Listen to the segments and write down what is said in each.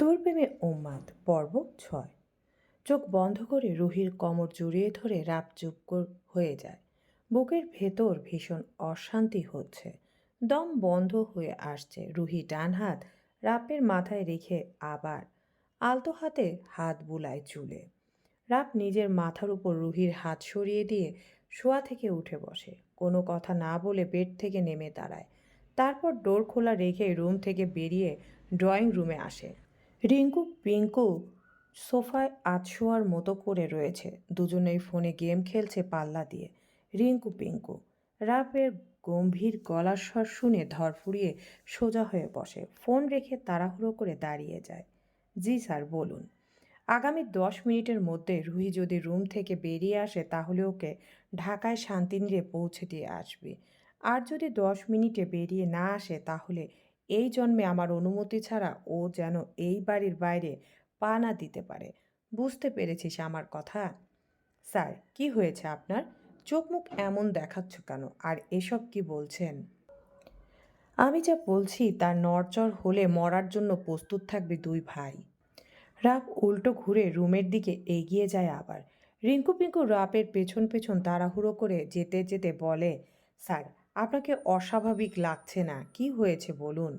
তোর প্রেমে উন্মাদ পর্ব ছয়। চোখ বন্ধ করে রুহির কোমর জড়িয়ে ধরে রাপ চুপ হয়ে যায়। বুকের ভেতর ভীষণ অশান্তি হচ্ছে। দম বন্ধ হয়ে আসছে রুহি ডান হাত রাপের মাথায় রেখে আবার আলতো হাতে হাত বুলায় চুলে। রাপ নিজের মাথার উপর রুহির হাত সরিয়ে দিয়ে শোয়া থেকে উঠে বসে। কোনো কথা না বলে বেড থেকে নেমে দাঁড়ায়। তারপর ডোর খোলা রেখে রুম থেকে বেরিয়ে ড্রয়িং রুমে আসে। রিঙ্কু পিঙ্কু সোফায় আতশোয়ার মতো করে রয়েছে। দুজনেই ফোনে গেম খেলছে পাল্লা দিয়ে। রিঙ্কু পিঙ্কু রাপের গম্ভীর গলার স্বর শুনে ধরফুরিয়ে সোজা হয়ে বসে। ফোন রেখে তাড়াহুড়ো করে দাঁড়িয়ে যায়। জি স্যার, বলুন। আগামী দশ মিনিটের মধ্যে রুহি যদি রুম থেকে বেরিয়ে আসে তাহলে ওকে ঢাকায় শান্তিনীরে পৌঁছে দিয়ে আসবে। আর যদি দশ মিনিটে বেরিয়ে না আসে তাহলে এই জন্মে আমার অনুমতি ছাড়া ও যেন এই বাড়ির বাইরে পা না দিতে পারে। বুঝতে পেরেছিস আমার কথা? স্যার, কি হয়েছে আপনার? চোখ মুখ এমন দেখাচ্ছ কেন? আর এসব কি বলছেন? আমি যা বলছি তার নড়চড় হলে মরার জন্য প্রস্তুত থাকবে দুই ভাই। রাপ উল্টো ঘুরে রুমের দিকে এগিয়ে যায় আবার। রিঙ্কু পিঙ্কু রাপের পেছন পেছন তাড়াহুড়ো করে যেতে যেতে বলে, স্যার আপনাকে অস্বাভাবিক লাগছে না? কি হয়েছে বলুন?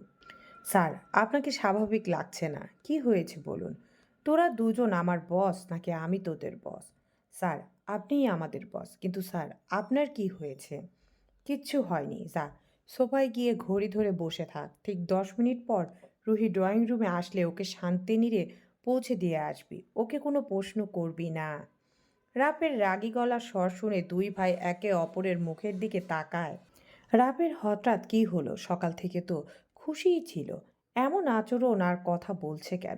স্যার, আপনাকে স্বাভাবিক লাগছে না। কি হয়েছে বলুন? তোরা দুজন আমার বস নাকি আমি তোদের বস? স্যার, আপনিই আমাদের বস। কিন্তু স্যার, আপনার কি হয়েছে? কিচ্ছু হয়নি। যা, সোফায় গিয়ে ঘড়ি ধরে বসে থাক। ঠিক দশ মিনিট পর রুহি ড্রয়িং রুমে আসলে ওকে শান্তি নিরে পৌঁছে দিয়ে আসবি। ওকে কোনো প্রশ্ন করবি না। রাপের রাগী গলা স্বর শুনে দুই ভাই একে অপরের মুখের দিকে তাকায়। রাপের হঠাৎ কি হলো? সকাল থেকে তো খুশিই ছিল। এমন আচরণ আর কথা বলছে কেন?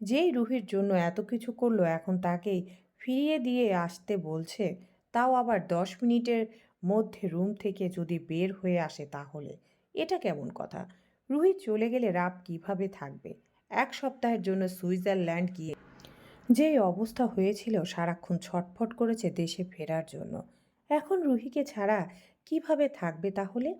যেই রুহির জন্য এত কিছু করল, এখন তাকেই ফিরিয়ে দিয়ে আসতে বলছে, তাও আবার দশ মিনিটের মধ্যে রুম থেকে যদি বের হয়ে আসে তাহলে। এটা কেমন কথা? রুহি চলে গেলে রাপ কীভাবে থাকবে? এক সপ্তাহের জন্য সুইজারল্যান্ড গিয়ে যেই অবস্থা হয়েছিল, সারাক্ষণ ছটফট করেছে দেশে ফেরার জন্য। এখন রুহিকে ছাড়া কীভাবে থাকবে তাহলে?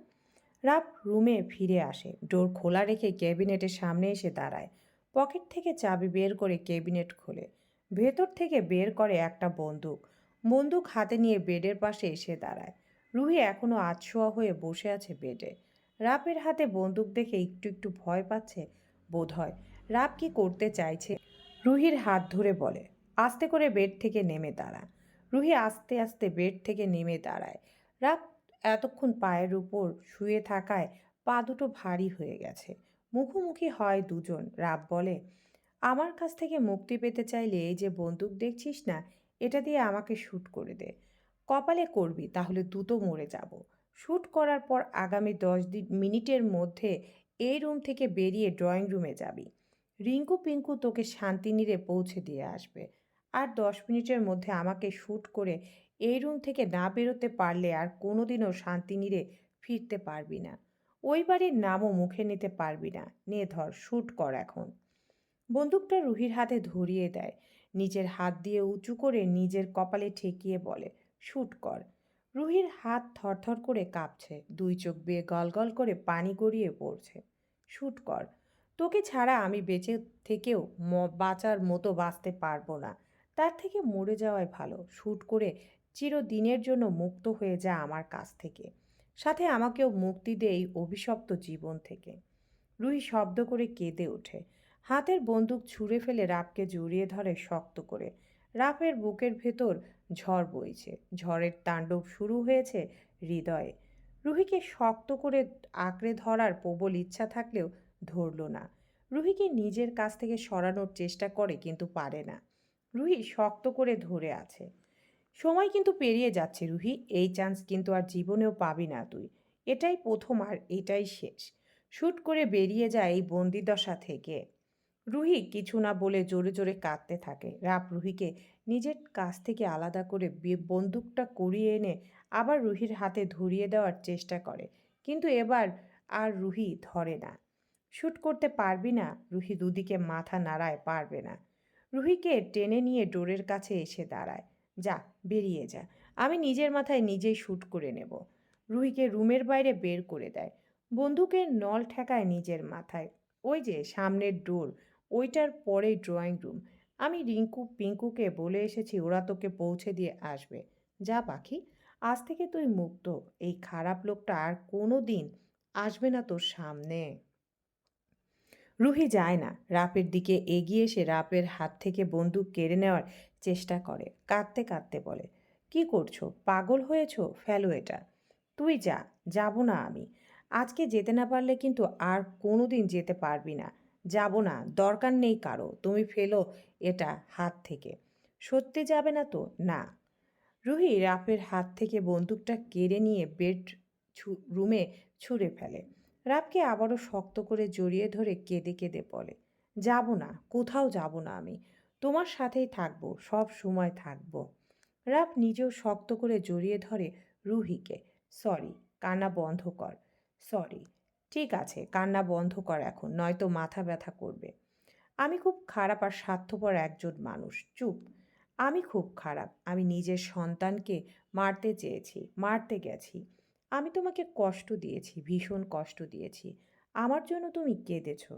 রাপ রুমে ফিরে আসে। ডোর খোলা রেখে ক্যাবিনেটের সামনে এসে দাঁড়ায়। পকেট থেকে চাবি বের করে ক্যাবিনেট খোলে। ভেতর থেকে বের করে একটা বন্দুক। বন্দুক হাতে নিয়ে বেডের পাশে এসে দাঁড়ায়। রুহি এখনও আছোয়া হয়ে বসে আছে বেডে। রাপের হাতে বন্দুক দেখে একটু একটু ভয় পাচ্ছে বোধ হয় রাপ কি করতে চাইছে? রুহির হাত ধরে বলে। আস্তে করে বেড থেকে নেমে দাঁড়া রুহি আস্তে আস্তে বেড থেকে নেমে দাঁড়ায়। রাপ এতক্ষণ পায়ের উপর শুয়ে থাকায় পা দুটো ভারী হয়ে গেছে। মুখোমুখি হয় দুজন। রাব বলে, আমার কাছ থেকে মুক্তি পেতে চাইলে এই যে বন্দুক দেখছিস না, এটা দিয়ে আমাকে শ্যুট করে দে। কপালে করবি, তাহলে দ্রুত মরে যাব। শ্যুট করার পর আগামী দশ দিন মিনিটের মধ্যে এই রুম থেকে বেরিয়ে ড্রয়িং রুমে যাবি। রিঙ্কু পিঙ্কু তোকে শান্তিনীরে পৌঁছে দিয়ে আসবে। আর দশ মিনিটের মধ্যে আমাকে শ্যুট করে এই রুম থেকে না বেরোতে পারলে আর কোনোদিনও শান্তিনীরে ফিরতে পারবি না। ওই বাড়ির নামও মুখে নিতে পারবি না। নে ধর শ্যুট কর এখন। বন্দুকটা রুহির হাতে ধরিয়ে দেয়। নিজের হাত দিয়ে উঁচু করে নিজের কপালে ঠেকিয়ে বলে শ্যুট কর। রুহির হাত থরথর করে কাঁপছে। দুই চোখ বেয়ে গলগল করে পানি গড়িয়ে পড়ছে। শ্যুট কর। তোকে ছাড়া আমি বেঁচে থেকেও বাঁচার মতো বাঁচতে পারব না। তার থেকে মরে যাওয়াই ভালো। শ্যুট করে চিরদিনের জন্য মুক্ত হয়ে যা আমার কাছ থেকে। সাথে আমাকেও মুক্তি দে এই অভিশপ্ত জীবন থেকে। রুহি শব্দ করে কেঁদে ওঠে। হাতের বন্দুক ছুঁড়ে ফেলে রাপকে জড়িয়ে ধরে শক্ত করে। রাপের বুকের ভেতর ঝড় বইছে। ঝড়ের তাণ্ডব শুরু হয়েছে হৃদয়ে। রুহিকে শক্ত করে আঁকড়ে ধরার প্রবল ইচ্ছা থাকলেও ধরল না। রুহিকে নিজের কাছ থেকে সরানোর চেষ্টা করে কিন্তু পারে না। রুহি শক্ত করে ধরে আছে। সময় কিন্তু পেরিয়ে যাচ্ছে রুহি। এই চান্স কিন্তু আর জীবনেও পাবি না তুই। এটাই প্রথম আর এটাই শেষ। শ্যুট করে বেরিয়ে যায় এই বন্দিদশা থেকে। রুহি কিছু না বলে জোরে জোরে কাঁদতে থাকে। রাপ রুহিকে নিজের কাছ থেকে আলাদা করে বন্দুকটা করিয়ে এনে আবার রুহির হাতে ধরিয়ে দেওয়ার চেষ্টা করে। কিন্তু এবার আর রুহি ধরে না। শ্যুট করতে পারবি না, রুহি দুদিকে মাথা নাড়ায় পারবে না। রুহিকে টেনে নিয়ে ডোরের কাছে এসে দাঁড়ায়। যা বেরিয়ে যা আমি নিজের মাথায় নিজেই শ্যুট করে নেব। রুহিকে রুমের বাইরে বের করে দেয়। বন্দুকের নল ঠেকায় নিজের মাথায়। ওই যে সামনের ডোর, ওইটার পরেই ড্রয়িং রুম। আমি রিঙ্কু পিঙ্কুকে বলে এসেছি, ওরা তোকে পৌঁছে দিয়ে আসবে। যা পাখি, আজ থেকে তুই মুক্ত। এই খারাপ লোকটা আর কোনো দিন আসবে না তোর সামনে। রুহি যায় না। রাপের দিকে এগিয়ে এসে রাপের হাত থেকে বন্দুক কেড়ে নেওয়ার চেষ্টা করে, কাঁদতে কাঁদতে বলে, কি করছ? পাগল হয়েছো? ফেলো এটা। তুই যা, যাব না আমি। আজকে যেতে না পারলে কিন্তু আর কোনো দিন যেতে পারবি না। যাব না, দরকার নেই কারও। তুমি ফেলো এটা হাত থেকে। সত্যি যাবে না তো? না। রুহি রাপের হাত থেকে বন্দুকটা কেড়ে নিয়ে বেড রুমে ছুঁড়ে ফেলে। রাপকে আবারও শক্ত করে জড়িয়ে ধরে কেঁদে কেঁদে বলে, যাব না, কোথাও যাব না আমি। তোমার সাথেই থাকব, সব সময় থাকব। রাপ নিজেও শক্ত করে জড়িয়ে ধরে রুহিকে, সরি, কান্না বন্ধ কর, সরি, ঠিক আছে, কান্না বন্ধ কর এখন, নয়তো মাথা ব্যথা করবে। আমি খুব খারাপ আর স্বার্থপর একজন মানুষ, চুপ। আমি খুব খারাপ, আমি নিজের সন্তানকে মারতে চেয়েছি, মারতে গেছি। আমি তোমাকে কষ্ট দিয়েছি, ভীষণ কষ্ট দিয়েছি। আমার জন্য তুমি কেঁদেছ।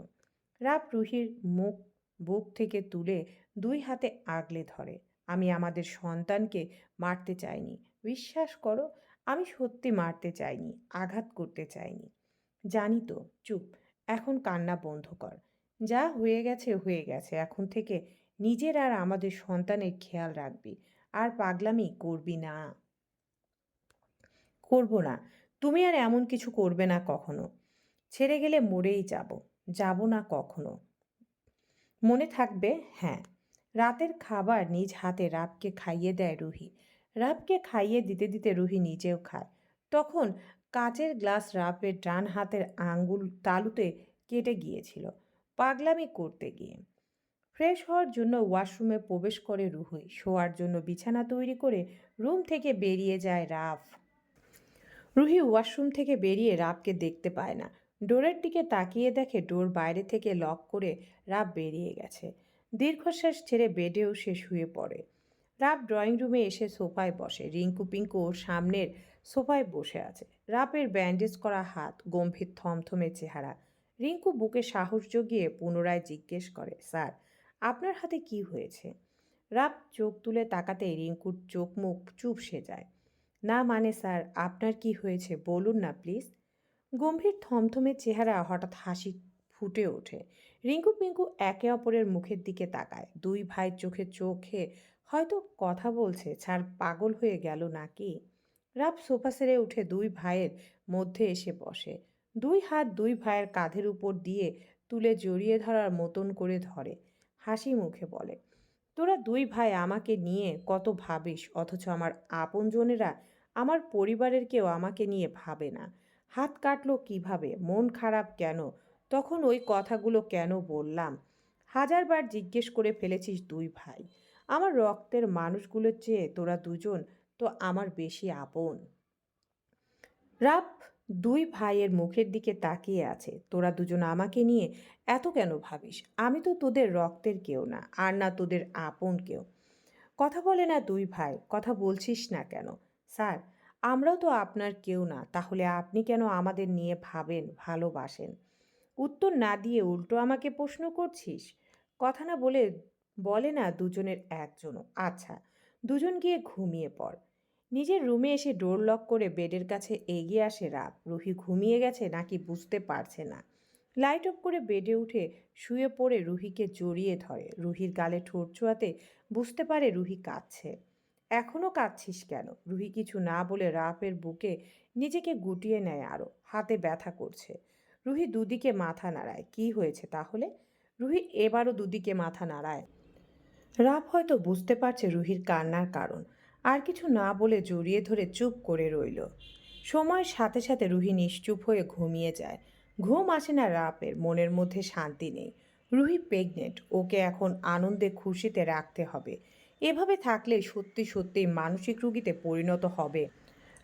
রাপ রুহির মুখ, বুক থেকে তুলে দুই হাতে আগলে ধরে। আমি আমাদের সন্তানকে মারতে চাইনি। বিশ্বাস করো, আমি সত্যি মারতে চাইনি, আঘাত করতে চাইনি। জানি তো, চুপ, এখন কান্না বন্ধ কর। যা হয়ে গেছে হয়ে গেছে, এখন থেকে নিজের আর আমাদের সন্তানের খেয়াল রাখবি। আর পাগলামি করবি না। করব না। তুমি আর এমন কিছু করবে না কখনো। ছেড়ে গেলে মরেই যাব। যাব না কখনো। মনে থাকবে হ্যাঁ। রাতের খাবার নিজ হাতে রাবকে খাইয়ে দেয় রুহি। রাবকে খাইয়ে দিতে দিতে রুহি নিজেও খায়। তখন কাচের গ্লাস রাবের ডান হাতের আঙ্গুল তালুতে কেটে গিয়েছিল। পাগলামি করতে গিয়ে। ফ্রেশ হওয়ার জন্য ওয়াশরুমে প্রবেশ করে রুহি। শোয়ার জন্য বিছানা তৈরি করে রুম থেকে বেরিয়ে যায় রাফ রুহি ওয়াশরুম থেকে বেরিয়ে রাবকে দেখতে পায় না। ডোরের দিকে তাকিয়ে দেখে ডোর বাইরে থেকে লক করে রাব বেরিয়ে গেছে। দীর্ঘশ্বাস ছেড়ে বেডেও সে শুয়ে পড়ে। রাব ড্রয়িং রুমে এসে সোফায় বসে। রিঙ্কু পিঙ্কু সামনের সোফায় বসে আছে। রাপের ব্যান্ডেজ করা হাত, গম্ভীর থমথমে চেহারা। রিঙ্কু বুকে সাহস জগিয়ে পুনরায় জিজ্ঞেস করে, স্যার, আপনার হাতে কি হয়েছে? রাপ চোখ তুলে তাকাতেই রিঙ্কুর চোখ মুখ চুপ সে যায়। না মানে স্যার, আপনার কি হয়েছে বলুন না, প্লিজ? গম্ভীর থমথমে চেহারা হঠাৎ হাসি ফুটে ওঠে। রিঙ্কু পিঙ্কু একে অপরের মুখের দিকে তাকায়। দুই ভাই চোখে চোখে হয়তো কথা বলছে ছাড় পাগল হয়ে গেল নাকি? রাব সোফা সেরে উঠে দুই ভাইয়ের মধ্যে এসে বসে। দুই হাত দুই ভাইয়ের কাঁধের উপর দিয়ে তুলে জড়িয়ে ধরার মতন করে ধরে। হাসি মুখে বলে, তোরা দুই ভাই আমাকে নিয়ে কত ভাবিস, অথচ আমার আপনজনেরা আমার পরিবারের কেউ আমাকে নিয়ে ভাবে না। হাত কাটলো কীভাবে, মন খারাপ কেন? তখন ওই কথাগুলো কেন বললাম? হাজারবার জিজ্ঞেস করে ফেলেছিস দুই ভাই। আমার রক্তের মানুষগুলোর চেয়ে তোরা দুজন তো আমার বেশি আপন। রাপ দুই ভাইয়ের মুখের দিকে তাকিয়ে আছে। তোরা দুজন আমাকে নিয়ে এত কেন ভাবিস? আমি তো তোদের রক্তের কেউ না, আর না তোদের আপন কেউ। কথা বলে না দুই ভাই, কথা বলছিস না কেন? স্যার, আমরাও তো আপনার কেউ না, তাহলে আপনি কেন আমাদের নিয়ে ভাবেন, ভালোবাসেন? উত্তর না দিয়ে উল্টো আমাকে প্রশ্ন করছিস? কথা না বলে বলে না দুজনের একজনও। আচ্ছা দুজন গিয়ে ঘুমিয়ে পড়। নিজের রুমে এসে ডোর লক করে বেডের কাছে এগিয়ে আসে রাত। রুহি ঘুমিয়ে গেছে নাকি বুঝতে পারছে না। লাইট অফ করে বেডে উঠে শুয়ে পড়ে রুহিকে জড়িয়ে ধরে। রুহির গালে ঠোঁট ছোঁয়াতে বুঝতে পারে রুহি কাঁদছে। এখনও কাঁদছিস কেন? রুহি কিছু না বলে রাপের বুকে নিজেকে গুটিয়ে নেয় আরও হাতে ব্যথা করছে। রুহি দুদিকে মাথা নাড়ায়। কি হয়েছে তাহলে? রুহি এবারও দুদিকে মাথা নাড়ায়। রাপ হয়তো বুঝতে পারছে রুহির কান্নার কারণ। আর কিছু না বলে জড়িয়ে ধরে চুপ করে রইল। সময়ের সাথে সাথে রুহি নিশ্চুপ হয়ে ঘুমিয়ে যায়। ঘুম আসে না রাপের মনের মধ্যে শান্তি নেই। রুহি প্রেগনেন্ট, ওকে এখন আনন্দে খুশিতে রাখতে হবে। এভাবে থাকলে সত্যি সত্যি মানসিক রুগীতে পরিণত হবে।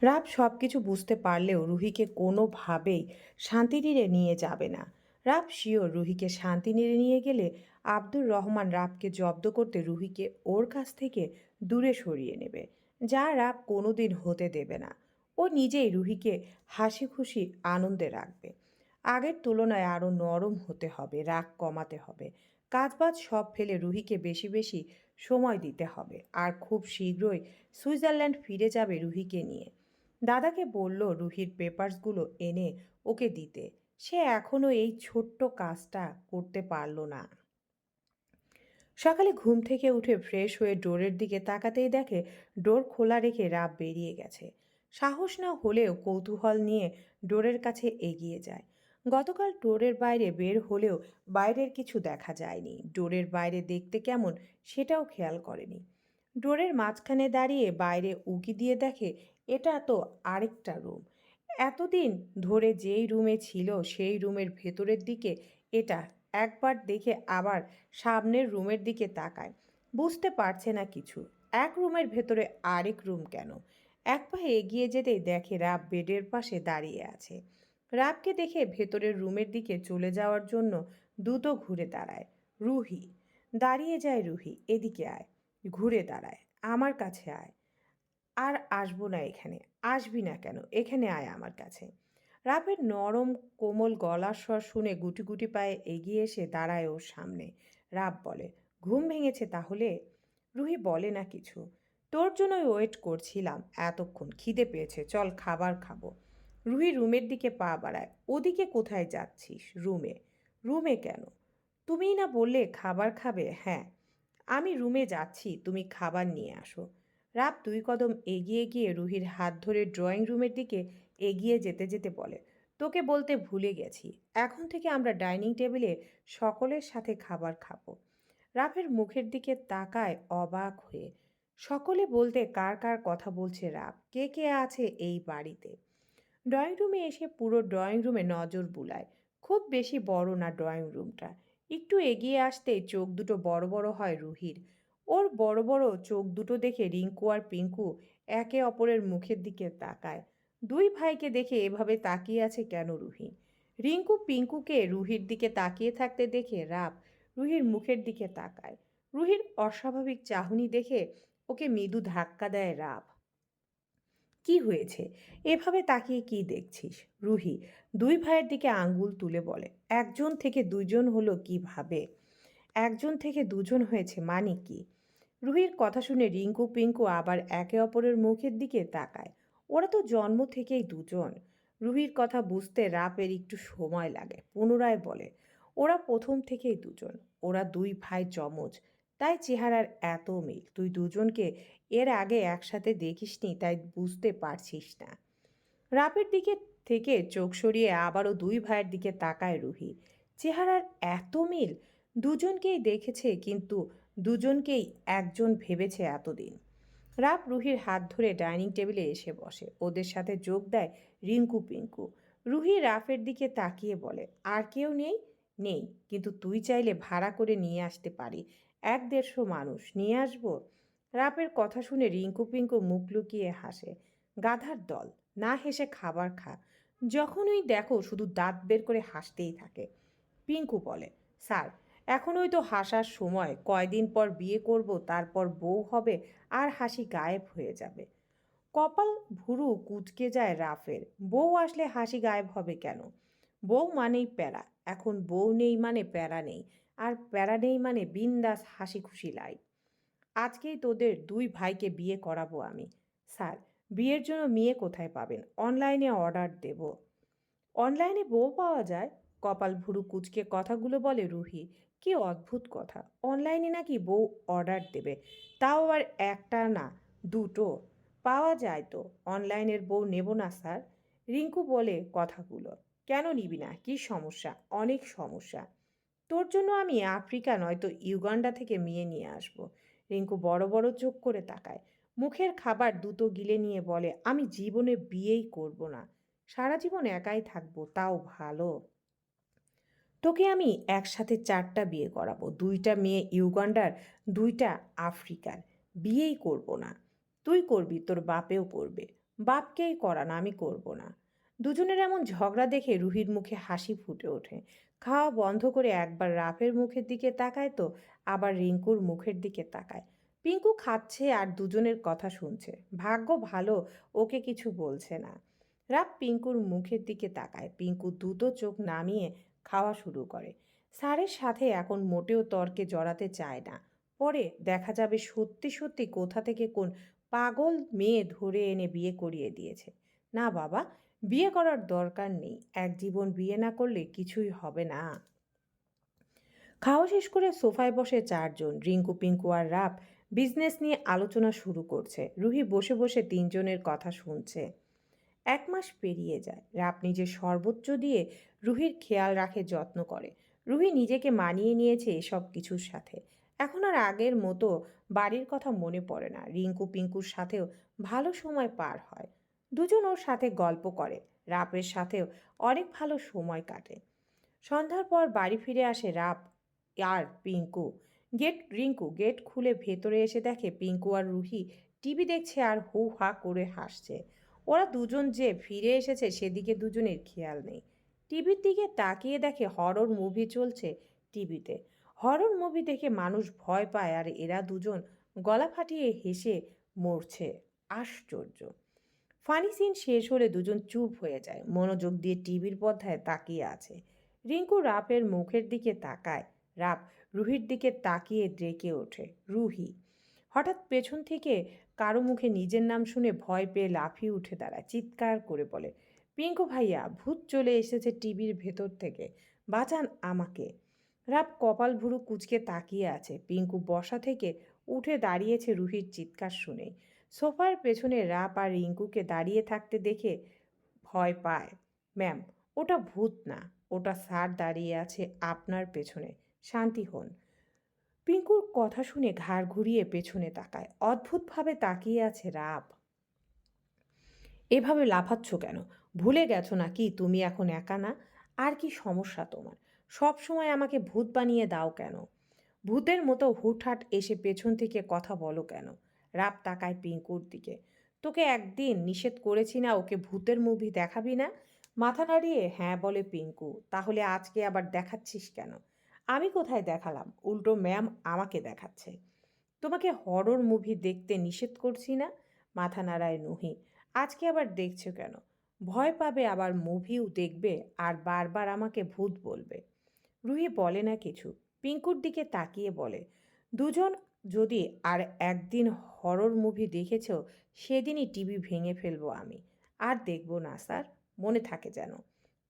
রাব সব কিছু বুঝতে পারলেও রুহিকে কোনোভাবেই শান্তিনীড়ে নিয়ে যাবে না। রাব শিওর রুহিকে শান্তিনীড়ে নিয়ে গেলে আব্দুর রহমান রাবকে জব্দ করতে রুহিকে ওর কাছ থেকে দূরে সরিয়ে নেবে, যা রাব কোনোদিন হতে দেবে না। ও নিজেই রুহিকে হাসি খুশি আনন্দে রাখবে। আগের তুলনায় আরও নরম হতে হবে, রাগ কমাতে হবে। কাজবাজ সব ফেলে রুহিকে বেশি বেশি সময় দিতে হবে। আর খুব শীঘ্রই সুইজারল্যান্ড ফিরে যাবে রুহিকে নিয়ে। দাদাকে বলল রুহির পেপারসগুলো এনে ওকে দিতে। সে এখনও এই ছোট্ট কাজটা করতে পারল না। সকালে ঘুম থেকে উঠে ফ্রেশ হয়ে ডোরের দিকে তাকাতেই দেখে ডোর খোলা রেখে রাব বেরিয়ে গেছে। সাহস না হলেও কৌতূহল নিয়ে ডোরের কাছে এগিয়ে যায়। গতকাল ডোরের বাইরে বের হলেও বাইরের কিছু দেখা যায়নি। ডোরের বাইরে দেখতে কেমন সেটাও খেয়াল করেনি। ডোরের মাঝখানে দাঁড়িয়ে বাইরে উঁকি দিয়ে দেখে এটা তো আরেকটা রুম। এতদিন ধরে যেই রুমে ছিল, সেই রুমের ভেতরের দিকে এটা একবার দেখে আবার সামনের রুমের দিকে তাকায়। বুঝতে পারছে না কিছু, এক রুমের ভেতরে আরেক রুম কেন? এক পা এগিয়ে যেতেই দেখে রাব বেডের পাশে দাঁড়িয়ে আছে। রাবকে দেখে ভেতরের রুমের দিকে চলে যাওয়ার জন্য দ্রুত ঘুরে দাঁড়ায়। রুহি, দাঁড়িয়ে যায় রুহি, এদিকে আয়। ঘুরে দাঁড়ায়, আমার কাছে আয়। আর আসব না এখানে, আসবি না কেন? এখানে আয় আমার কাছে। রাবের নরম কোমল গলার স্বর শুনে গুটি গুটি পায়ে এগিয়ে এসে দাঁড়ায় ওর সামনে। রাব বলে, ঘুম ভেঙেছে তাহলে? রুহি বলে, না কিছু। তোর জন্যই ওয়েট করছিলাম এতক্ষণ, খিদে পেয়েছে, চল খাবার খাব। রুহি রুমের দিকে পা বাড়ায়, ওদিকে কোথায় যাচ্ছিস রুমে? রুমে কেন? তুমিই না বললে খাবার খাবে? হ্যাঁ আমি রুমে যাচ্ছি, তুমি খাবার নিয়ে আসো। রাত দুই কদম এগিয়ে গিয়ে রুহির হাত ধরে ড্রয়িং রুমের দিকে এগিয়ে যেতে যেতে বলে, তোকে বলতে ভুলে গেছি। এখন থেকে আমরা ডাইনিং টেবিলে সকলের সাথে খাবার খাব রাফের মুখের দিকে তাকায় অবাক হয়ে। সকলে বলতে কার কার কথা বলছে রাফ কে কে আছে এই বাড়িতে? ড্রয়িং রুমে এসে পুরো ড্রয়িং রুমে নজর বুলায়। খুব বেশি বড় না ড্রয়িং রুমটা। একটু এগিয়ে আসতেই চোখ দুটো বড় বড় হয় রুহির। ওর বড় বড় চোখ দুটো দেখে রিঙ্কু আর পিঙ্কু একে অপরের মুখের দিকে তাকায়। দুই ভাইকে দেখে এভাবে তাকিয়ে আছে কেন রুহি? রিঙ্কু পিঙ্কুকে রুহির দিকে তাকিয়ে থাকতে দেখে রাপ রুহির মুখের দিকে তাকায়। রুহির অস্বাভাবিক চাহনি দেখে ওকে মৃদু ধাক্কা দেয় রাব। কি হয়েছে? এভাবে তাকিয়ে কি দেখছিস? রুহি দুই ভাইয়ের দিকে আঙ্গুল তুলে বলে, একজন থেকে দুজন হলো কীভাবে? একজন থেকে দুজন হয়েছে মানে কি? রুহির কথা শুনে রিঙ্কু, পিঙ্কু আবার একে অপরের মুখের দিকে তাকায়। ওরা তো জন্ম থেকেই দুজন। রুহির কথা বুঝতে রাপের একটু সময় লাগে, পুনরায় বলে, ওরা প্রথম থেকেই দুজন। ওরা দুই ভাই যমজ। তাই চেহারার এত মিল। তুই দুজনকে এর আগে একসাথে দেখিসনি, তাই বুঝতে পারছিস না। রাপের দিকে থেকে চোখ সরিয়ে আবারও দুই ভাইয়ের দিকে তাকায় রুহি। চেহারার এত মিল, দুজনকেই দেখেছে, কিন্তু দুজনকেই একজন ভেবেছে এতদিন। রাপ রুহির হাত ধরে ডাইনিং টেবিলে এসে বসে। ওদের সাথে যোগ দেয় রিঙ্কু পিঙ্কু। রুহি রাফের দিকে তাকিয়ে বলে, আর কেউ নেই? নেই, কিন্তু তুই চাইলে ভাড়া করে নিয়ে আসতে পারি। এক দেড়শো মানুষ, নিয়ে আসব? রাপের কথা শুনে রিঙ্কু পিঙ্কু মুখ লুকিয়ে হাসে। গাধার দল, না হেসে খাবার খা। যখনই দেখো শুধু দাঁত বের করে হাসতেই থাকে। পিঙ্কু বলে, স্যার এখনই তো হাসার সময়। কয়দিন পর বিয়ে করব, তারপর বউ হবে, আর হাসি গায়েব হয়ে যাবে। কপাল ভুরু কুচকে যায় রাফের। বউ আসলে হাসি গায়েব হবে কেন? বউ মানেই প্যারা। এখন বউ নেই মানে প্যারা নেই, আর প্যারা নেই মানে বিন্দাস হাসি খুশি লাই। আজকেই তোদের দুই ভাইকে বিয়ে করাবো আমি। স্যার, বিয়ের জন্য মেয়ে কোথায় পাবেন? অনলাইনে অর্ডার দেব। অনলাইনে বউ পাওয়া যায়? কপাল ভুরু কুচকে কথাগুলো বলে রুহি। কি অদ্ভুত কথা। অনলাইনে নাকি বউ অর্ডার দেবে, তাও আবার একটা না, দুটো। পাওয়া যায় তো, অনলাইনের বউ নেব না, স্যার। রিঙ্কু বলে কথাগুলো। কেন নিবি না? কি সমস্যা? অনেক সমস্যা। তোর জন্য আমি আফ্রিকা নয়তো ইউগান্ডা থেকে মেয়ে নিয়ে আসব। রিঙ্কু বড় বড় চোখ করে তাকায়। মুখের খাবার দুটো গিলে নিয়ে বলে, আমি জীবনে বিয়েই করব না। সারা জীবন একাই থাকব, তাও ভালো। তোকে আমি একসাথে চারটা বিয়ে করাবো। দুইটা মেয়ে ইউগান্ডার, দুইটা আফ্রিকার বিয়েই করব না। তুই করবি, তোর বাপেও করবে। বাপকেই করান আমি করব না। দুজনের এমন ঝগড়া দেখে রুহির মুখে হাসি ফুটে ওঠে। খাওয়া বন্ধ করে একবার রাফের মুখের দিকে তাকায় তো, আবার রিঙ্কুর মুখের দিকে তাকায়। পিঙ্কু খাচ্ছে আর দুজনের কথা শুনছে। ভাগ্য ভালো, ওকে কিছু বলছে না। রাত পিঙ্কুর মুখের দিকে তাকায়। পিঙ্কু দুটো চোখ নামিয়ে খাওয়া শুরু করে। স্যারের সাথে এখন মোটেও তর্কে জড়াতে চায় না। পরে দেখা যাবে সত্যি সত্যি কোথা থেকে কোন পাগল মেয়ে ধরে এনে বিয়ে করিয়ে দিয়েছে। না বাবা, বিয়ে করার দরকার নেই। এক জীবন বিয়ে না করলে কিছুই হবে না। খাওয়া শেষ করে সোফায় বসে চারজন, রিঙ্কু, পিঙ্কু আর রাপ বিজনেস নিয়ে আলোচনা শুরু করছে। রুহি বসে বসে তিনজনের কথা শুনছে। এক মাস পেরিয়ে যায়। রাপ নিজের সর্বোচ্চ দিয়ে রুহির খেয়াল রাখে যত্ন করে। রুহি নিজেকে মানিয়ে নিয়েছে এসব কিছুর সাথে। এখন আর আগের মতো বাড়ির কথা মনে পড়ে না। রিঙ্কু পিঙ্কুর সাথেও ভালো সময় পার হয়। দুজন ওর সাথে গল্প করে। রাপের সাথেও অনেক ভালো সময় কাটে। সন্ধ্যার পর বাড়ি ফিরে আসে রাপ আর পিঙ্কু। গেট রিঙ্কু গেট খুলে ভেতরে এসে দেখে পিঙ্কু আর রুহি টিভি দেখছে আর হু হা করে হাসছে। ওরা দুজন যে ফিরে এসেছে সেদিকে দুজনের খেয়াল নেই। টিভির দিকে তাকিয়ে দেখে হরর মুভি চলছে টিভিতে। হরর মুভি দেখে মানুষ ভয় পায় আর এরা দুজন গলা ফাটিয়ে হেসে মরছে। আশ্চর্য। ফানি সিন শেষ হলে দুজন চুপ হয়ে যায়, মনোযোগ দিয়ে টিভির পর্দায় তাকিয়ে আছে। রিঙ্কু রাপের মুখের দিকে তাকায়, রাপ রুহির দিকে তাকিয়ে ডেকে ওঠে। রুহি হঠাৎ পেছন থেকে কারও মুখে নিজের নাম শুনে ভয় পেয়ে লাফিয়ে উঠে দাঁড়ায় চিৎকার করে বলে, পিঙ্কু ভাইয়া, ভূত চলে এসেছে টিভির ভেতর থেকে, বাঁচান আমাকে। রাব কপাল ভুরু কুচকে তাকিয়ে আছে। পিঙ্কু বসা থেকে উঠে দাঁড়িয়েছে রুহির চিৎকার শুনে সোফার পেছনে রাপ আর রিঙ্কুকে দাঁড়িয়ে থাকতে দেখে ভয় পায়। ম্যাম, ওটা ভূত না, ওটা স্যার দাঁড়িয়ে আছে আপনার পেছনে। শান্তি হন। পিঙ্কুর কথা শুনে ঘাড় ঘুরিয়ে পেছনে তাকায়। অদ্ভুতভাবে তাকিয়ে আছে রাব। এভাবে লাফাচ্ছ কেন? ভুলে গেছো না কি তুমি এখন একা না? আর কি সমস্যা তোমার? সব সময় আমাকে ভূত বানিয়ে দাও কেন? ভূতের মতো হুটহাট এসে পেছন থেকে কথা বলো কেন? রাব তাকায় পিঙ্কুর দিকে। তোকে একদিন নিষেধ করেছি না ওকে ভূতের মুভি দেখাবি না? মাথা নাড়িয়ে হ্যাঁ বলে পিঙ্কু, তাহলে আজকে আবার দেখাচ্ছিস কেন? আমি কোথায় দেখালাম? উল্টো ম্যাম আমাকে দেখাচ্ছে। তোমাকে হরর মুভি দেখতে নিষেধ করছি না? মাথা নাড়ায় নুহি। আজকে আবার দেখছ কেন? ভয় পাবে আবার মুভিও দেখবে আর বারবার আমাকে ভূত বলবে। রুহি বলে না কিছু। পিঙ্কুর দিকে তাকিয়ে বলে, দুজন যদি আর একদিন হরর মুভি দেখেছ, সেদিনই টিভি ভেঙে ফেলব আমি। আর দেখব না, স্যার। মনে থাকে যেন।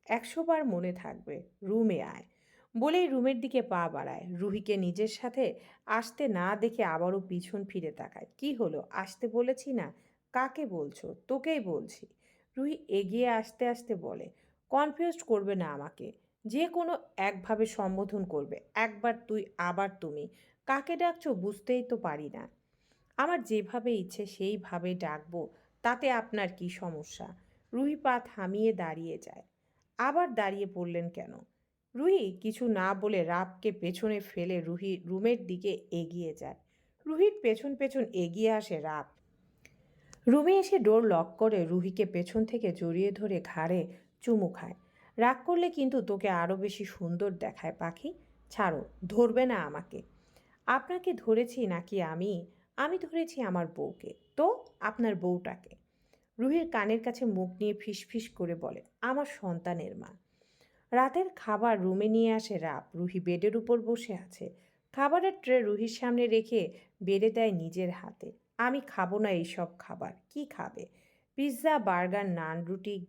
একশোবার মনে থাকবে। রুমে আয়। বলেই রুমের দিকে পা বাড়ায়। রুহিকে নিজের সাথে আসতে না দেখে আবারও পিছন ফিরে তাকায়। কি হলো? আসতে বলেছি না? কাকে বলছো? তোকেই বলছি। রুহি এগিয়ে আসতে আসতে বলে, কনফিউজড করবে না আমাকে। যে কোনো একভাবে সম্বোধন করবে। একবার তুই, আবার তুমি। কাকে ডাকছো বুঝতেই তো পারি না। আমার যেভাবে ইচ্ছে সেইভাবে ডাকবো, তাতে আপনার কি সমস্যা? রুহি পা থামিয়ে দাঁড়িয়ে যায়। আবার দাঁড়িয়ে পড়লেন কেন? রুহি কিছু না বলে রাবকে পেছনে ফেলে রুহি রুমের দিকে এগিয়ে যায়। রুহির পেছন পেছন এগিয়ে আসে রাব। রুমে এসে ডোর লক করে রুহিকে পেছন থেকে জড়িয়ে ধরে ঘাড়ে চুমু খায়। রাগ করলে কিন্তু তোকে আরও বেশি সুন্দর দেখায়, পাখি। ছাড়ো, ধরবে না আমাকে। আপনাকে ধরেছি নাকি আমি? আমি ধরেছি আমার বউকে। তো, আপনার বউটাকে। রুহির কানের কাছে মুখ নিয়ে ফিসফিস করে বলে, আমার সন্তানের মা। রাতের খাবার রুমে নিয়ে আসে রাপ রুহি বেডের উপর বসে আছে। খাবারের ট্রে রুহির সামনে রেখে বেড়ে দেয় নিজের হাতে। আমি খাব না এইসব খাবার, কি খাবে? পিৎজা, বার্গার, নান, রুটি,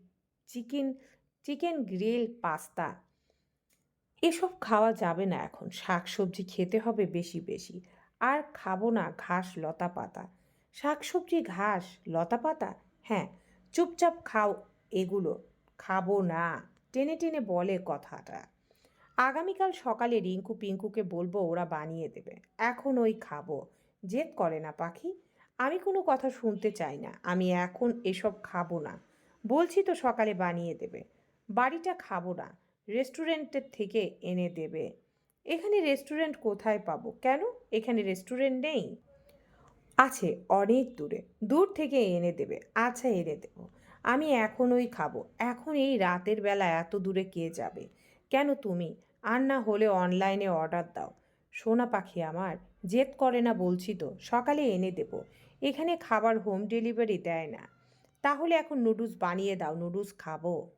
চিকেন চিকেন গ্রিল, পাস্তা, এসব খাওয়া যাবে না এখন। শাক সবজি খেতে হবে বেশি বেশি। আর খাব না ঘাস, লতা পাতা। শাক সবজি ঘাস, লতা পাতা? হ্যাঁ চুপচাপ খাও এগুলো। খাব না। টেনে টেনে বলে কথাটা। আগামীকাল সকালে রিঙ্কু পিঙ্কুকে বলব ওরা বানিয়ে দেবে। এখন ওই খাব। জেদ করে না পাখি। আমি কোনো কথা শুনতে চাই না। আমি এখন এসব খাব না। বলছি তো সকালে বানিয়ে দেবে। বাড়িটা খাব না। রেস্টুরেন্টের থেকে এনে দেবে। এখানে রেস্টুরেন্ট কোথায় পাবো? কেন? এখানে রেস্টুরেন্ট নেই? আছে, অনেক দূরে। দূর থেকে এনে দেবে। আচ্ছা এনে দেবো। আমি এখন ওই খাব। এখন এই রাতের বেলা এত দূরে কে যাবে? কেন তুমি? আর না হলে অনলাইনে অর্ডার দাও। সোনা পাখি আমার, জেদ করে না বলছি তো, সকালে এনে দেবো। এখানে খাবার হোম ডেলিভারি দেয় না। তাহলে এখন নুডলস বানিয়ে দাও নুডলস খাব।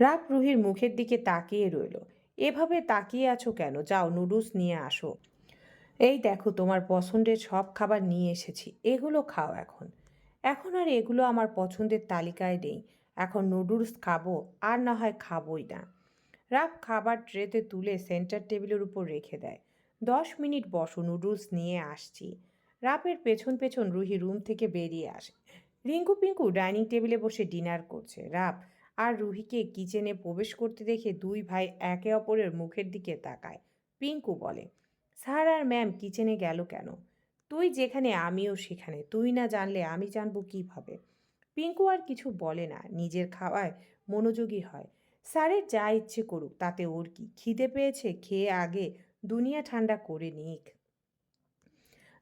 রাত রুহির মুখের দিকে তাকিয়ে রইল। এভাবে তাকিয়ে আছো কেন? যাও নুডলস নিয়ে আসো। এই দেখো তোমার পছন্দের সব খাবার নিয়ে এসেছি। এগুলো খাও এখন। এখন আর এগুলো আমার পছন্দের তালিকায় নেই। এখন নুডলস খাব, আর না হয় খাবোই না। রাফ খাবার ট্রেতে তুলে সেন্টার টেবিলের উপর রেখে দেয়। দশ মিনিট বসো, নুডলস নিয়ে আসছি। রাপের পেছন পেছন রুহি রুম থেকে বেরিয়ে আসে। রিঙ্কু পিঙ্কু ডাইনিং টেবিলে বসে ডিনার করছে। রাপ আর রুহিকে কিচেনে প্রবেশ করতে দেখে দুই ভাই একে অপরের মুখের দিকে তাকায়। পিঙ্কু বলে, স্যার আর ম্যাম কিচেনে গেল কেন? তুই যেখানে আমিও সেখানে, তুই না জানলে আমি জানব কীভাবে? পিঙ্কু আর কিছু বলে না, নিজের খাওয়ায় মনোযোগী হয়। স্যারের যা ইচ্ছে করুক, তাতে ওর কি? খিদে পেয়েছে? খেয়ে আগে দুনিয়া ঠান্ডা করে নিক।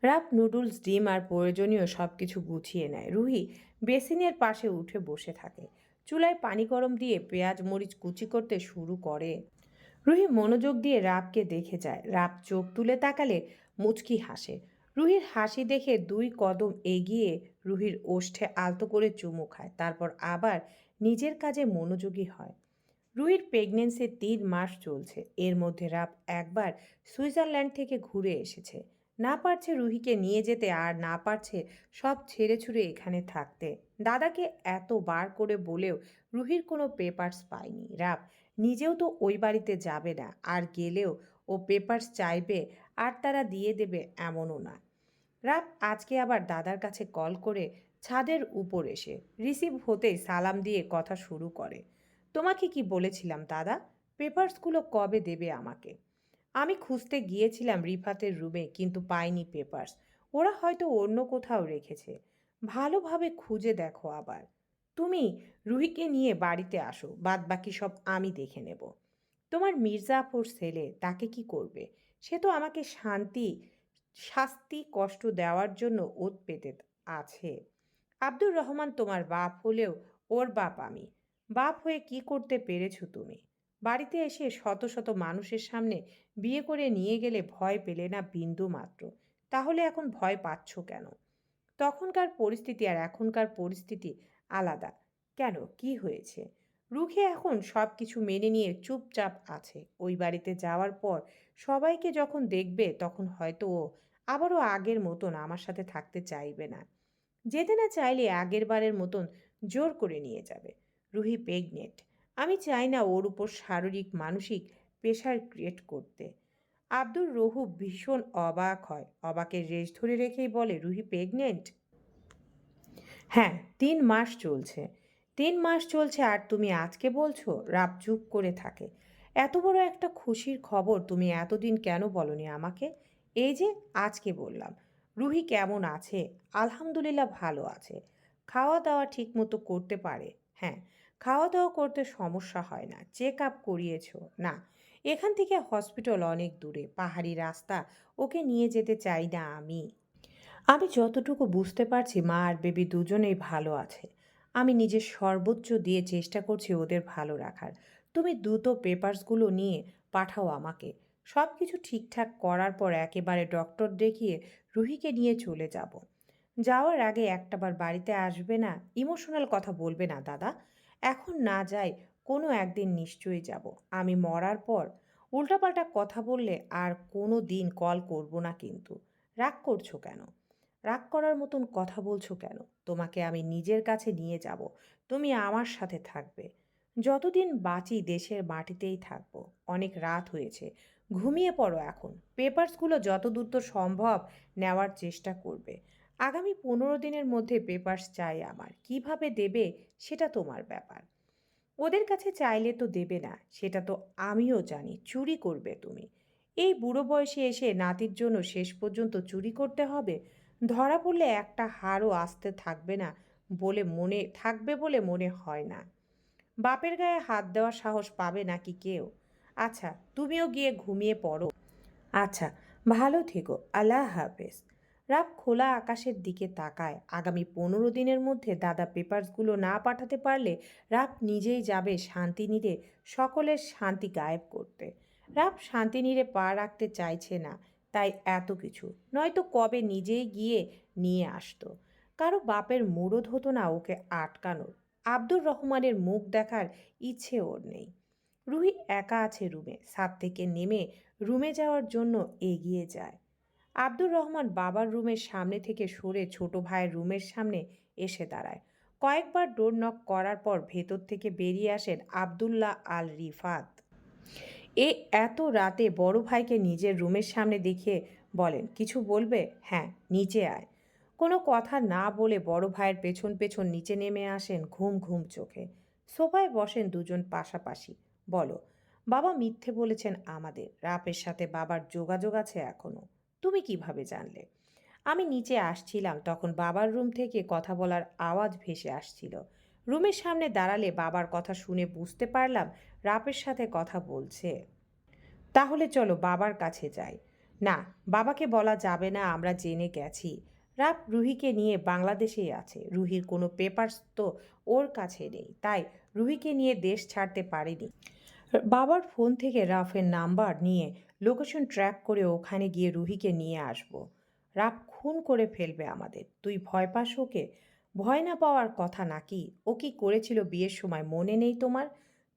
রাপ নুডলস, ডিম আর প্রয়োজনীয় সব কিছু গুছিয়ে নেয়। রুহি বেসিনের পাশে উঠে বসে থাকে। চুলায় পানি গরম দিয়ে পেঁয়াজ, মরিচ কুচি করতে শুরু করে। রুহি মনোযোগ দিয়ে রাপকে দেখে যায়। রাপ চোখ তুলে তাকালে মুচকি হাসে। রুহির হাসি দেখে দুই কদম এগিয়ে রুহির ওষ্ঠে আলতো করে চুমু খায়, তারপর আবার নিজের কাজে মনোযোগী হয়। রুহির প্রেগনেন্সির তিন মাস চলছে, এর মধ্যে রাব একবার সুইজারল্যান্ড থেকে ঘুরে এসেছে। না পারছে রুহিকে নিয়ে যেতে আর না পারছে সব ছেড়ে ছুড়ে এখানে থাকতে। দাদাকে এত বার করে বলেও রুহির কোনো পেপারস পায়নি। রাব নিজেও তো ওই বাড়িতে যাবে না, আর গেলেও ও পেপারস চাইবে আর তারা দিয়ে দেবে এমনও না। রাত আজকে আবার দাদার কাছে কল করে ছাদের উপর এসে রিসিভ হতেই সালাম দিয়ে কথা শুরু করে। তোমাকে কি বলেছিলাম, দাদা? পেপারসগুলো কবে দেবে আমাকে? আমি খুঁজতে গিয়েছিলাম রিফাতের রুমে, কিন্তু পাইনি পেপারস। ওরা হয়তো অন্য কোথাও রেখেছে। ভালোভাবে খুঁজে দেখো আবার। তুমি রুহিকে নিয়ে বাড়িতে আসো বাদ বাকি সব আমি দেখে নেব। তোমার মির্জাপুর ছেলে তাকে কি করবে? সে তো আমাকে শান্তি শাস্তি, কষ্ট দেওয়ার জন্য ওত পেতে আছে। আব্দুর রহমান, তোমার বাপ হলেও ওর বাপ আমি। বাপ হয়ে কি করতে পেরেছ তুমি? বাড়িতে এসে শত শত মানুষের সামনে বিয়ে করে নিয়ে গেলে ভয় পেলে না বিন্দু মাত্র। তাহলে এখন ভয় পাচ্ছ কেন? তখনকার পরিস্থিতি আর এখনকার পরিস্থিতি আলাদা। কেন? কি হয়েছে? রুখে এখন সব কিছু মেনে নিয়ে চুপচাপ আছে। ওই বাড়িতে যাওয়ার পর সবাইকে যখন দেখবে, তখন হয়তো ও আবারও আগের মতন আমার সাথে থাকতে চাইবে না। যেতে না চাইলে আগের বারের মতন জোর করে নিয়ে যাবে। রুহি প্রেগনেন্ট। আমি চাই না ওর উপর শারীরিক, মানসিক প্রেশার ক্রিয়েট করতে। আব্দুর রহু ভীষণ অবাক হয়। অবাকের রেশ ধরে রেখেই বলে, রুহি প্রেগনেন্ট? হ্যাঁ তিন মাস চলছে। তিন মাস চলছে আর তুমি আজকে বলছো? রাব চুপ করে থাকে। এত বড় একটা খুশির খবর তুমি এতদিন কেন বলনি আমাকে? এই যে আজকে বললাম। রুহি কেমন আছে? আলহামদুলিল্লাহ ভালো আছে। খাওয়া দাওয়া ঠিক মতো করতে পারে? হ্যাঁ খাওয়া দাওয়া করতে সমস্যা হয় না। চেক আপ করিয়েছ? না। এখান থেকে হসপিটাল অনেক দূরে। পাহাড়ি রাস্তা। ওকে নিয়ে যেতে চাই না আমি। আমি যতটুকু বুঝতে পারছি, মা আর বেবি দুজনেই ভালো আছে। আমি নিজের সর্বোচ্চ দিয়ে চেষ্টা করছি ওদের ভালো রাখার। তুমি দ্রুত পেপারসগুলো নিয়ে পাঠাও আমাকে। সব কিছু ঠিকঠাক করার পর একেবারে ডক্টর দেখিয়ে রুহিকে নিয়ে চলে যাব। যাওয়ার আগে একটাবার বাড়িতে আসবে না? ইমোশনাল কথা বলবে না, দাদা। এখন না যাই কোনো একদিন নিশ্চয়ই যাব। আমি মরার পর উল্টাপাল্টা কথা বললে আর কোনো দিন কল করব না কিন্তু। রাগ করছ কেন? রাগ করার মতন কথা বলছো কেন? তোমাকে আমি নিজের কাছে নিয়ে যাব। তুমি আমার সাথে থাকবে। যতদিন বাঁচি দেশের মাটিতেই থাকব। অনেক রাত হয়েছে। ঘুমিয়ে পড়ো এখন। পেপারসগুলো যত দ্রুত সম্ভব নেওয়ার চেষ্টা করবে। আগামী পনেরো দিনের মধ্যে পেপার্স চাই আমার। কীভাবে দেবে সেটা তোমার ব্যাপার। ওদের কাছে চাইলে তো দেবে না, সেটা তো আমিও জানি। চুরি করবে তুমি। এই বুড়ো বয়সে এসে নাতির জন্য শেষ পর্যন্ত চুরি করতে হবে? ধরা পড়লে একটা হারও আসতে থাকবে না বলে মনে, থাকবে বলে মনে হয় না। বাপের গায়ে হাত দেওয়ার সাহস পাবে নাকি কেউ? আচ্ছা তুমিও গিয়ে ঘুমিয়ে পড়ো। আচ্ছা ভালো থেকো, আল্লাহ হাফেজ। রাব খোলা আকাশের দিকে তাকায়। আগামী পনেরো দিনের মধ্যে দাদা পেপারসগুলো না পাঠাতে পারলে রাব নিজেই যাবে শান্তিনীরে সকলের শান্তি গায়েব করতে। রাব শান্তিনীরে পা রাখতে চাইছে না। তাই এত কিছু। নয়তো কবে নিজেই গিয়ে নিয়ে আসতো। কারও বাপের মুরদ হতো না ওকে আটকানোর। আব্দুর রহমানের মুখ দেখার ইচ্ছে ওর নেই। রুহি একা আছে রুমে, ছাদ থেকে নেমে রুমে যাওয়ার জন্য এগিয়ে যায়। আব্দুর রহমান বাবার রুমের সামনে থেকে সরে ছোট ভাইয়ের রুমের সামনে এসে দাঁড়ায়। কয়েকবার ডোর নক করার পর ভেতর থেকে বেরিয়ে আসেন আবদুল্লাহ আল রিফাত এ এত রাতে বড় ভাইকে নিজের রুমের সামনে দেখিয়ে বলেন, কিছু বলবে? হ্যাঁ নিচে আয়। কোনো কথা না বলে বড় ভাইয়ের পেছন পেছন নিচে নেমে আসেন ঘুম ঘুম চোখে। সোফায় বসেন দুজন পাশাপাশি। বলো, বাবা মিথ্যে বলেছেন আমাদের। রাপের সাথে বাবার যোগাযোগ আছে এখনও। তুমি কীভাবে জানলে? আমি নিচে আসছিলাম, তখন বাবার রুম থেকে কথা বলার আওয়াজ ভেসে আসছিল। রুমের সামনে দাঁড়ালে বাবার কথা শুনে বুঝতে পারলাম রাপের সাথে কথা বলছে। তাহলে চলো বাবার কাছে যাই। না, বাবাকে বলা যাবে না আমরা জেনে গেছি। রাপ রুহিকে নিয়ে বাংলাদেশেই আছে। রুহির কোনো পেপারস তো ওর কাছে নেই। তাই রুহিকে নিয়ে দেশ ছাড়তে পারেনি। বাবার ফোন থেকে রাফের নাম্বার নিয়ে লোকেশন ট্র্যাক করে ওখানে গিয়ে রুহিকে নিয়ে আসব। রাপ খুন করে ফেলবে আমাদের। তুই ভয় পাস ওকে? ভয় না পাওয়ার কথা নাকি? ও কি করেছিল বিয়ের সময়? মনে নেই তোমার?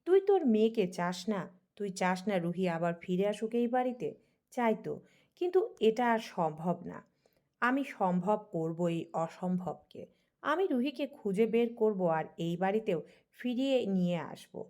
তুই তোর মেয়েকে চাস না? তুই চাস না রুহি আবার ফিরে আসুক এই বাড়িতে? চাই তো। কিন্তু এটা আর সম্ভব না। আমি সম্ভব করব এই অসম্ভবকে। আমি রুহিকে খুঁজে বের করব আর এই বাড়িতেও ফিরিয়ে নিয়ে আসব।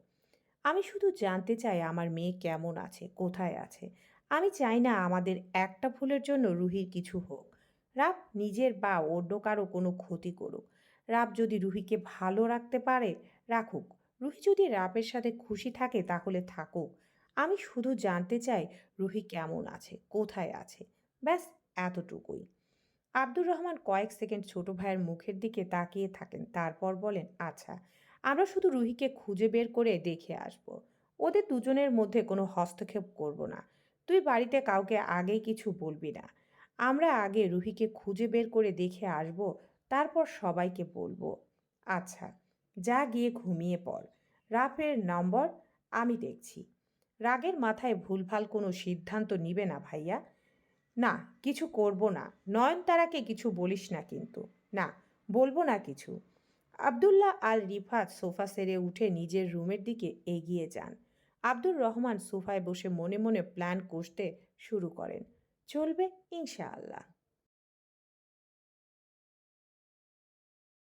আমি শুধু জানতে চাই আমার মেয়ে কেমন আছে, কোথায় আছে? আমি চাই না আমাদের একটা ভুলের জন্য রুহির কিছু হোক। রাব নিজের বা অন্য কারও কোনো ক্ষতি করুক। রাব যদি রুহিকে ভালো রাখতে পারে, রাখুক। রুহি যদি রাবের সাথে খুশি থাকে, তাহলে থাকুক। আমি শুধু জানতে চাই, রুহি কেমন আছে, কোথায় আছে? ব্যাস, এতটুকুই। আব্দুর রহমান কয়েক সেকেন্ড ছোট ভাইয়ের মুখের দিকে তাকিয়ে থাকেন, তারপর বলেন আচ্ছা আমরা শুধু রুহিকে খুঁজে বের করে দেখে আসব। ওদের দুজনের মধ্যে কোনো হস্তক্ষেপ করব না। তুই বাড়িতে কাউকে আগে কিছু বলবি না। আমরা আগে রুহিকে খুঁজে বের করে দেখে আসব তারপর সবাইকে বলব আচ্ছা যা গিয়ে ঘুমিয়ে পড়। রাফের নম্বর আমি দেখছি। রাগের মাথায় ভুলভাল কোনো সিদ্ধান্ত নিবে না ভাইয়া। না, কিছু করব না। নয়নতারাকে কিছু বলিস না কিন্তু। না, বলব না কিছু। আবদুল্লাহ আল রিফাত সোফা সেরে উঠে নিজের রুমের দিকে এগিয়ে যান। আব্দুর রহমান সোফায় বসে মনে মনে প্ল্যান কষতে শুরু করেন। চলবে ইনশাআল্লাহ।